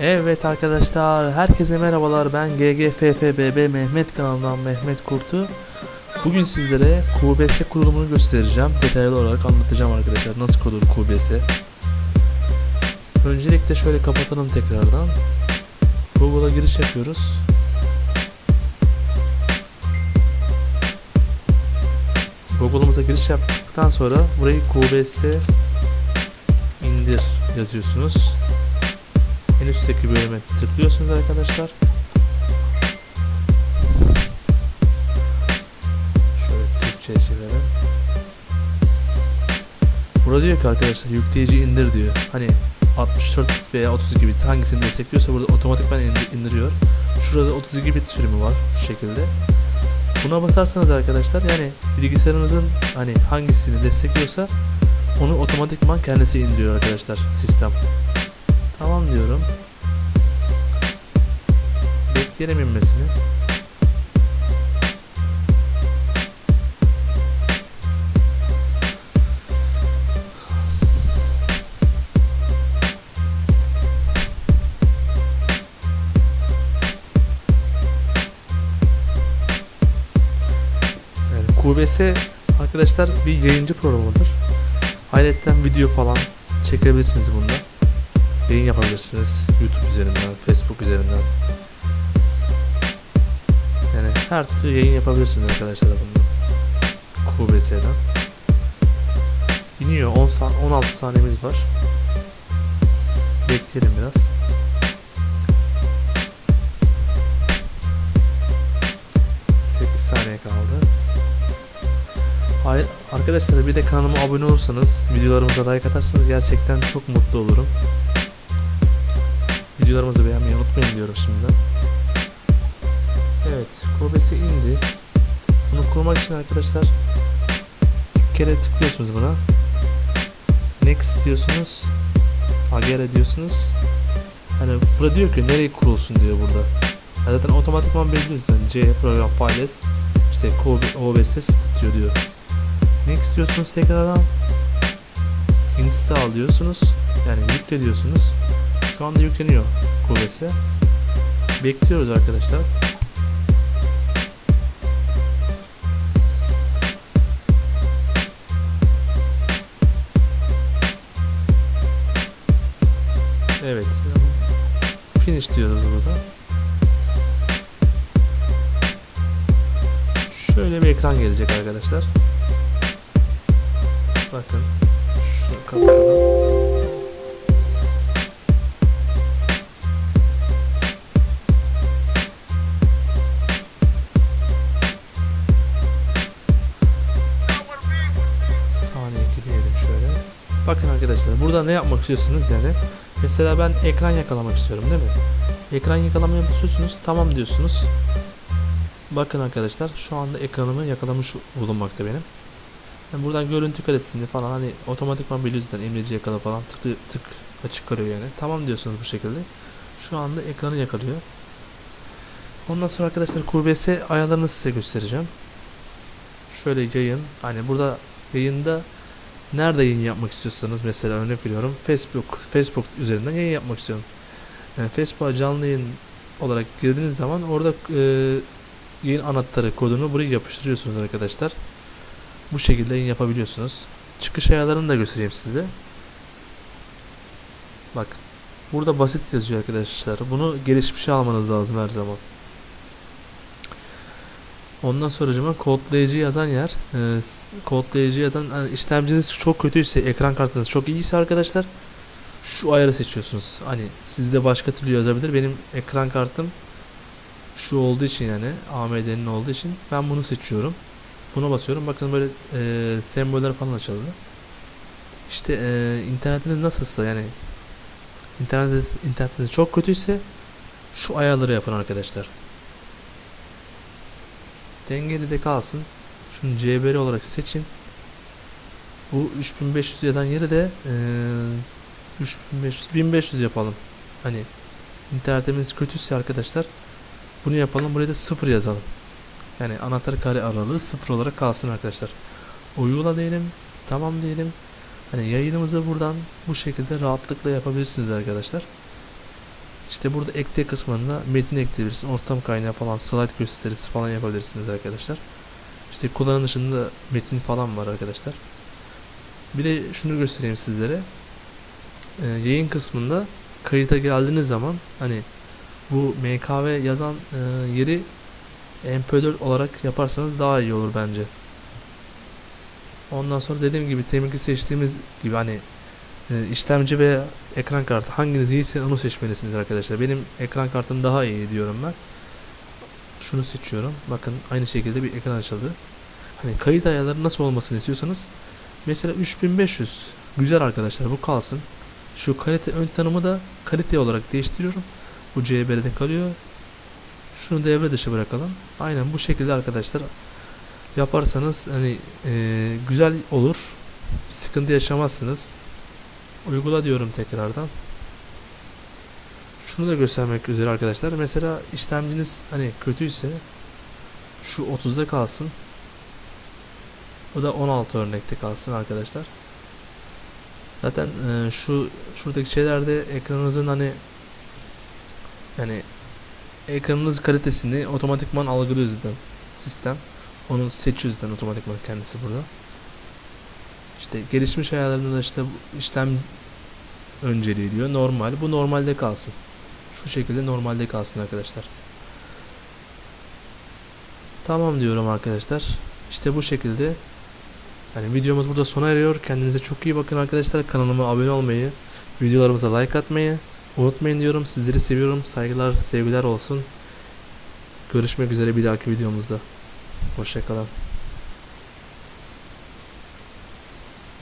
Evet arkadaşlar, herkese merhabalar. Ben GGFFBB Mehmet kanalından Mehmet Kurtu. Bugün sizlere QBS kurulumunu göstereceğim. Detaylı olarak anlatacağım arkadaşlar nasıl kurulur QBS. Öncelikle şöyle kapatalım tekrardan. Google'a giriş yapıyoruz. Google'ımıza giriş yaptıktan sonra burayı QBS indir yazıyorsunuz. En üstteki bölüme tıklıyorsunuz arkadaşlar. Şöyle Türkçe'ye çevirelim. Burada diyor ki arkadaşlar yükleyici indir diyor. Hani 64 bit veya 32 bit hangisini destekliyorsa burada otomatikman indir- indiriyor. Şurada 32 bit sürümü var şu şekilde. Buna basarsanız arkadaşlar yani bilgisayarınızın hani hangisini destekliyorsa onu otomatikman kendisi indiriyor arkadaşlar sistem. Tamam diyorum. Bekleyelim inmesini. QBS arkadaşlar bir yayıncı programıdır. Hayretten video falan çekebilirsiniz bunda. Yayın yapabilirsiniz YouTube üzerinden, Facebook üzerinden. Yani her türlü yayın yapabilirsiniz arkadaşlar bundan. QBS'den. İniyor 10 sa- 16 saniyemiz var. Bekleyelim biraz. Saniye kaldı. Hayır, arkadaşlar bir de kanalıma abone olursanız, videolarımıza like atarsanız gerçekten çok mutlu olurum. Videolarımızı beğenmeyi unutmayın diyorum şimdiden. Evet, KBS indi. Bunu kurmak için arkadaşlar bir kere tıklıyorsunuz buna. Next diyorsunuz. Agere diyorsunuz. Hani burada diyor ki nereye kurulsun diyor burada. Ya zaten otomatikman belirliyor zaten. C program files işte OBS diyor diyor. Next diyorsunuz tekrardan. Install diyorsunuz. Yani yükle diyorsunuz. Şu anda yükleniyor QBS. Bekliyoruz arkadaşlar. Evet. Finish diyoruz burada. Şöyle bir ekran gelecek arkadaşlar. Bakın. Şunu kapatalım. Arkadaşlar burada ne yapmak istiyorsunuz yani. Mesela ben ekran yakalamak istiyorum değil mi? Ekran yakalamaya basıyorsunuz. Tamam diyorsunuz. Bakın arkadaşlar şu anda ekranımı yakalamış bulunmakta benim. Yani buradan görüntü karesini falan hani otomatikman biliyor zaten imleci yakala falan tık tık açık karıyor yani. Tamam diyorsunuz bu şekilde. Şu anda ekranı yakalıyor. Ondan sonra arkadaşlar QBS ayarlarını size göstereceğim. Şöyle yayın hani burada yayında nerede yayın yapmak istiyorsanız mesela örnek veriyorum Facebook Facebook üzerinden yayın yapmak istiyorum. Yani Facebook'a canlı yayın olarak girdiğiniz zaman orada e, yayın anahtarı kodunu buraya yapıştırıyorsunuz arkadaşlar. Bu şekilde yayın yapabiliyorsunuz. Çıkış ayarlarını da göstereyim size. Bak. Burada basit yazıyor arkadaşlar. Bunu gelişmişe almanız lazım her zaman. Ondan sonra kodlayıcı yazan yer, e, kodlayıcı yazan yani işlemciniz çok kötüyse, ekran kartınız çok iyiyse arkadaşlar şu ayarı seçiyorsunuz. Hani sizde başka türlü yazabilir. Benim ekran kartım şu olduğu için yani AMD'nin olduğu için ben bunu seçiyorum. Buna basıyorum. Bakın böyle e, semboller falan açıldı. İşte e, internetiniz nasılsa yani internetiniz, internetiniz çok kötüyse şu ayarları yapın arkadaşlar. Dengeli de kalsın. Şunu CBR olarak seçin. Bu 3500 yazan yeri de e, 3500 1500 yapalım. Hani internetimiz kötüyse arkadaşlar bunu yapalım. Buraya da 0 yazalım. Yani anahtar kare aralığı 0 olarak kalsın arkadaşlar. Uygula diyelim. Tamam diyelim. Hani yayınımızı buradan bu şekilde rahatlıkla yapabilirsiniz arkadaşlar. İşte burada ekle kısmında metin ekleyebilirsin. Ortam kaynağı falan, slide gösterisi falan yapabilirsiniz arkadaşlar. İşte kullanılışında metin falan var arkadaşlar. Bir de şunu göstereyim sizlere. Ee, yayın kısmında kayıta geldiğiniz zaman hani bu MKV yazan e, yeri MP4 olarak yaparsanız daha iyi olur bence. Ondan sonra dediğim gibi teminki seçtiğimiz gibi hani işlemci veya ekran kartı hanginiz iyiyse onu seçmelisiniz arkadaşlar. Benim ekran kartım daha iyi diyorum ben. Şunu seçiyorum. Bakın aynı şekilde bir ekran açıldı. Hani kayıt ayarları nasıl olmasını istiyorsanız mesela 3500 güzel arkadaşlar bu kalsın. Şu kalite ön tanımı da kalite olarak değiştiriyorum. Bu CBR'de kalıyor. Şunu devre dışı bırakalım. Aynen bu şekilde arkadaşlar yaparsanız hani e, güzel olur. Bir sıkıntı yaşamazsınız. Uygula diyorum tekrardan. Şunu da göstermek üzere arkadaşlar. Mesela işlemciniz hani kötüyse şu 30'da kalsın. O da 16 örnekte kalsın arkadaşlar. Zaten e, şu şuradaki şeylerde ekranınızın hani yani ekranınız kalitesini otomatikman algılıyor zaten sistem. Onu seçiyor zaten otomatikman kendisi burada. İşte gelişmiş ayarlarında da işte işlem önceliği diyor. Normal. Bu normalde kalsın. Şu şekilde normalde kalsın arkadaşlar. Tamam diyorum arkadaşlar. İşte bu şekilde. Yani videomuz burada sona eriyor. Kendinize çok iyi bakın arkadaşlar. Kanalıma abone olmayı, videolarımıza like atmayı unutmayın diyorum. Sizleri seviyorum. Saygılar, sevgiler olsun. Görüşmek üzere bir dahaki videomuzda. Hoşçakalın.